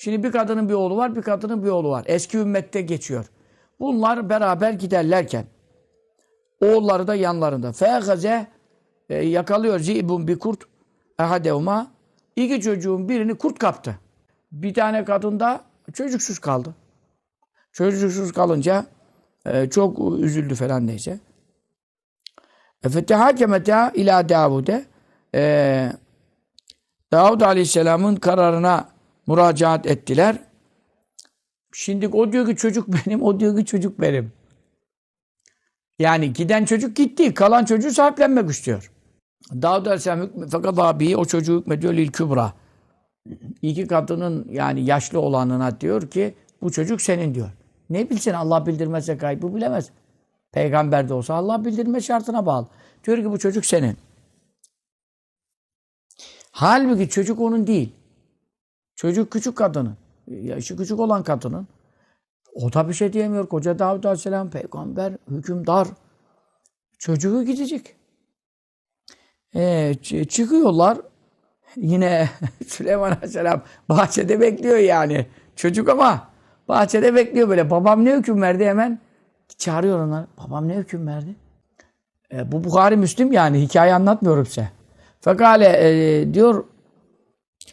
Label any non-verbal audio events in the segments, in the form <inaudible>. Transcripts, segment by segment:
Şimdi bir kadının bir oğlu var, bir kadının bir oğlu var. Eski ümmette geçiyor. Bunlar beraber giderlerken oğulları da yanlarında. Fegaze e, yakalıyor zibun bir kurt ehadevma iki çocuğun birini kurt kaptı. Bir tane kadın da çocuksuz kaldı. Çocuksuz kalınca e, çok üzüldü falan neyse. Fetehakemete ila Davud'e e, Davud Aleyhisselam'ın kararına müracaat ettiler. Şimdi o diyor ki çocuk <laughs> benim, o diyor ki çocuk benim. Yani giden çocuk gitti, kalan çocuğu sahiplenmek istiyor. Davud Aleyhisselam fakat abi o çocuğu hükmediyor lil kübra. İki kadının yani yaşlı olanına diyor ki bu çocuk senin diyor. Ne bilsin Allah bildirmezse gaybı bilemez. Peygamber de olsa Allah bildirme şartına bağlı. Diyor ki bu çocuk senin. Halbuki çocuk onun değil. Çocuk küçük kadının. Yaşı küçük olan kadının. O da bir şey diyemiyor. Koca Davud Aleyhisselam peygamber, hükümdar. Çocuğu gidecek. Ee, çıkıyorlar. Yine <laughs> Süleyman Aleyhisselam bahçede bekliyor yani. Çocuk ama bahçede bekliyor böyle. Babam ne hüküm verdi hemen? Çağırıyor onları. Babam ne hüküm verdi? E, bu Bukhari Müslim yani. Hikaye anlatmıyorum size. Fekale e, diyor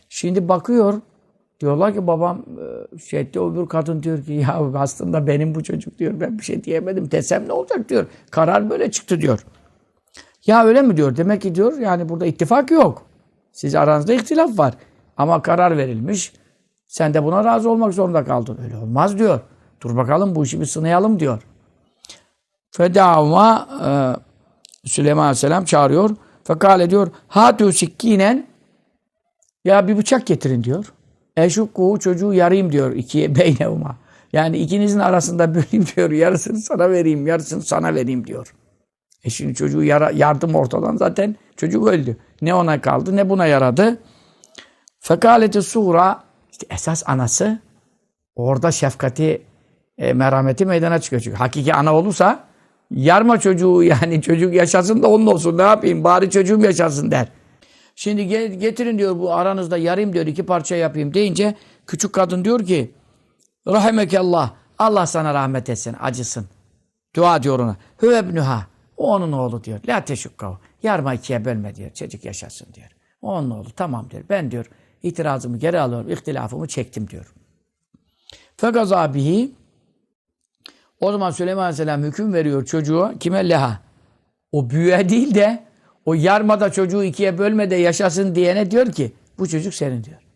şimdi bakıyor diyorlar ki babam e, şey etti öbür kadın diyor ki ya aslında benim bu çocuk diyor ben bir şey diyemedim desem ne olacak diyor. Karar böyle çıktı diyor. Ya öyle mi diyor. Demek ki diyor yani burada ittifak yok. Siz aranızda ihtilaf var. Ama karar verilmiş. Sen de buna razı olmak zorunda kaldın. Öyle olmaz diyor. Dur bakalım bu işi bir sınayalım diyor. Fedavma e, Süleyman Aleyhisselam çağırıyor. Fekale diyor hatu sikkinen ya bir bıçak getirin diyor. Eşukku çocuğu yarayım diyor ikiye <laughs> beynevuma. Yani ikinizin arasında böleyim diyor. Yarısını sana vereyim, yarısını sana vereyim diyor. E şimdi çocuğu yara, yardım ortadan zaten çocuk öldü. Ne ona kaldı ne buna yaradı. Fekaleti sura işte esas anası orada şefkati e, merhameti meydana çıkıyor. Çünkü hakiki ana olursa yarma çocuğu yani çocuk yaşasın da onun olsun ne yapayım bari çocuğum yaşasın der. Şimdi ge- getirin diyor bu aranızda yarayım diyor iki parça yapayım deyince küçük kadın diyor ki Rahimekallah Allah sana rahmet etsin acısın. Dua diyor ona. Hüvebnüha. O onun oğlu diyor. La teşukkav. Yarma ikiye bölme diyor. Çocuk yaşasın diyor. O onun oğlu. Tamam diyor. Ben diyor itirazımı geri alıyorum. ihtilafımı çektim diyor. Fekaza bihi o zaman Süleyman Aleyhisselam hüküm veriyor çocuğa. Kime leha? O büyüğe değil de o yarmada çocuğu ikiye bölme de yaşasın diyene diyor ki bu çocuk senin diyor.